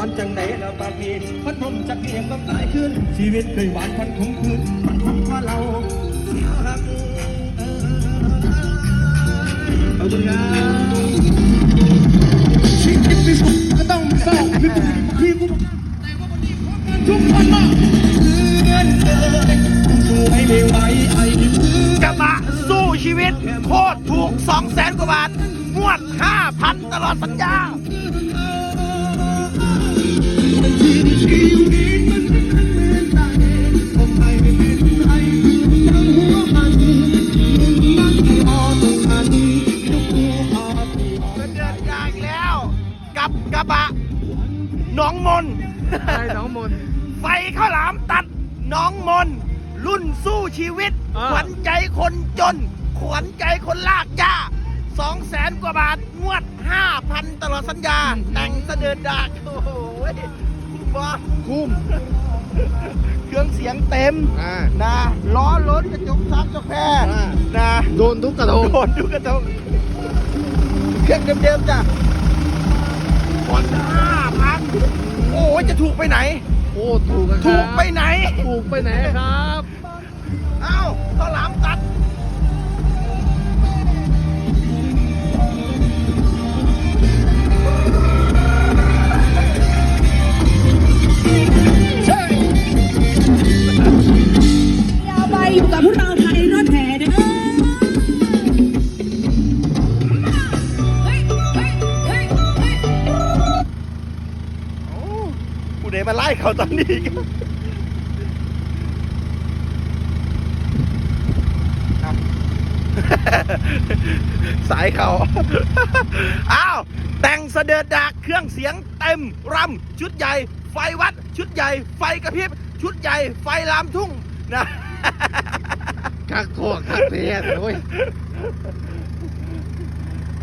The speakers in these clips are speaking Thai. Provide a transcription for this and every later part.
แล้วปากนี้พันพรมจากเพียงต้องตายขึ้น ชีวิตเคยหวานพันคงคืนมันคงเพราะเราเสียรักขอบคุณครับชีวิตมีสุขก็ต้องเศร้าพี่กูพี่กูแต่ว่าวันนี้ขอเงินทุกคนมาเงินเกินสู้ให้ไม่ไหวไอ้กระบะสู้ชีวิตโคตรถูก2 0 0แสนกว่าบาทงวด5,000ตลอดสัญญา เป็นครั้งเหมือนตายผมไม่ได้เป็นใครยังหัวมันมันที่ออตรงนั้นยกหัวออกที่ออกเดินทางแล้ว กับกระบะหน้องมน ใช่น้องมน ไฟข้าวหลามตัดหน้องมน รุ่นสู้ชีวิต อ่า ขวัญใจคนจน ขวัญใจคนลากย่าสองแสนกว่าบาทงวด5,000ตลอดสัญญา แต่งเสด็จดากโอ้โหคุ้ม บ่คุ้ม เครื่องเสียงเต็มอ่า นะล้อรถกระจกซับกาแฟอ่า นะโดนทุกกระทงโดนดูกระจกเครื่องเดิมๆจ้ะผ่อนห้าพันโอ้ยจะถูกไปไหน โอ้ถูกกันครับถูกไปไหน ถูกไปไหนครับ เอ้า มาไล่เขาตอนนี้อีกเอาสายเขาอ้าว แต่งเสด็จดากเครื่องเสียงเต็มรำชุดใหญ่ ไฟวัด ชุดใหญ่ ไฟกระพริบ ชุดใหญ่ ไฟลามทุ่งนะคักโคกคักเทศโอ้ย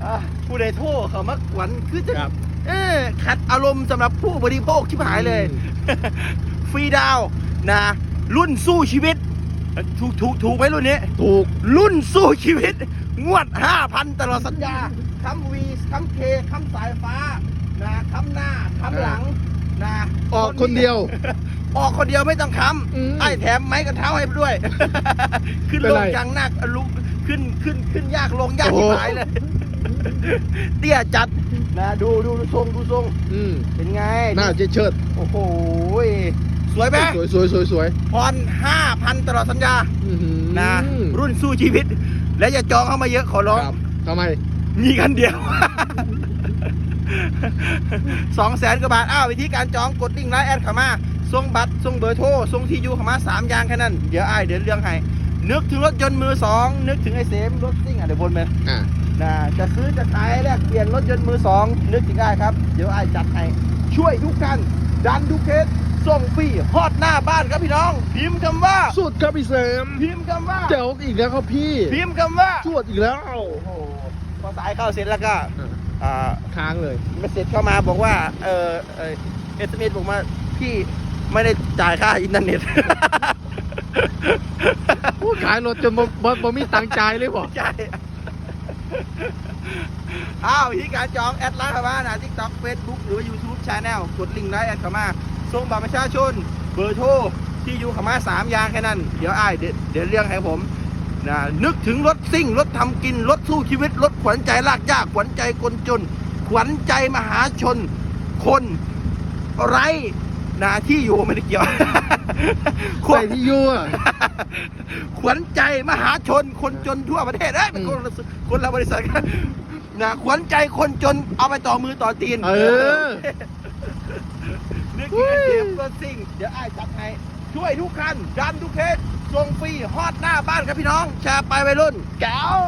อะผู้ใดโทษเขามักหวันคือจะครับ เออขัดอารมณ์สำหรับผู้บริโภคชิบหายเลย ฟรีดาวน์นะ รุ่นสู้ชีวิต ถูกถูกถูกไหมรุ่นนี้ ถูกรุ่นสู้ชีวิต งวด 5,000 ตลอดสัญญาคำวีคำเคคำสายฟ้านะคำหน้าคำหลังนะออกคนเดียว ออกคนเดียวไม่ต้องคอืมำไอ้แถมไม้กันเท้าให้ด้วย ขึ้นเป็นลไรงกลางหนักลุกขึ้นขึ้นขึ้นยากลงยากโอ้ที่โหหายเลย เตี้ยจัดนะดูดูดูทรงดูทรงอืมเป็นไงหน้าเชิดเชิดโอ้โหสวยไหมสวยสวยสวยสวยผ่อน5,000ตลอดสัญญาอื้อหือนะรุ่นสู้ชีวิต และอย่าจองเข้ามาเยอะขอร้องครับทำไม มีกันเดียวสองแสนกว่าบาท อ้าว วิธีการจองกดลิงก์ไลน์แอดเข้ามาส่งบัตรส่งเบอร์โทรส่งที่อยู่เข้ามาสามอย่างแค่นั้น เดี๋ยวไอ้ายเดี๋ยวเรื่องให้ นึกถึงรถยนต์มือสองนึกถึงไอ้เสมรถซิ่งอะเดี๋ยวบนไปอ่านะจะซื้อจะขายแลกเปลี่ยนรถยนต์มือสองนึกถึงได้ครับ เดี๋ยวไอ้ายจัดให้ช่วยทุกกันดันทุกเคสส่งฟรีฮอดหน้าบ้านครับพี่น้อง พิมพ์คำว่า สุดครับพี่เสมพิมพ์คำว่าเจ๋วอีกแล้วครับพี่พิมพ์คำว่าสวดอีกแล้วโอ้โหพอสายเข้าเสร็จแล้วก็อ่าอ่าค้างเลยเมสเซจเข้ามาบอกว่า เออเอเอสเอ็มเอสบอกว่าพี่ไม่ได้จ่ายค่าอินเทอร์เน็ต ผู้ขายรถจนบ่บ่บ่มีตังค์จ่ายเลยบ่ใช่อ้าววิธีการจองแอดไลน์เข้ามานะทิกต็อกเฟซบุ๊กหรือว่า YouTube Channel กดลิงก์ไลน์แอดเข้ามาส่งบัตรประชาชน เบอร์โทรที่อยู่เข้ามาสามอย่างแค่นั้น เดี๋ยวอ้ายเดี๋ยวเดี๋ยวเรื่องให้ผมนะนึกถึงรถซิ่ง รถทำกิน รถสู้ชีวิต รถขวัญใจลากยาก ขวัญใจคนจน ขวัญใจมหาชน คนไร้นะที่อยู่ไม่ได้เกี่ยว ใส่ที่อยู่อะขวัญใจมหาชนคนจนทั่วประเทศเอ้ยเป็นคนละคนละบริษัทกันนะขวัญใจคนจนเอาไปต่อมือต่อตีน เออนึกถึงไอ้เกมก็ซิ่ง เดี๋ยวไอ้ายจัดให้ช่วยทุกคันดันทุกเคสส่งฟรีฮอดหน้าบ้านครับพี่น้องแชร์ไปวัยรุ่นแก้ว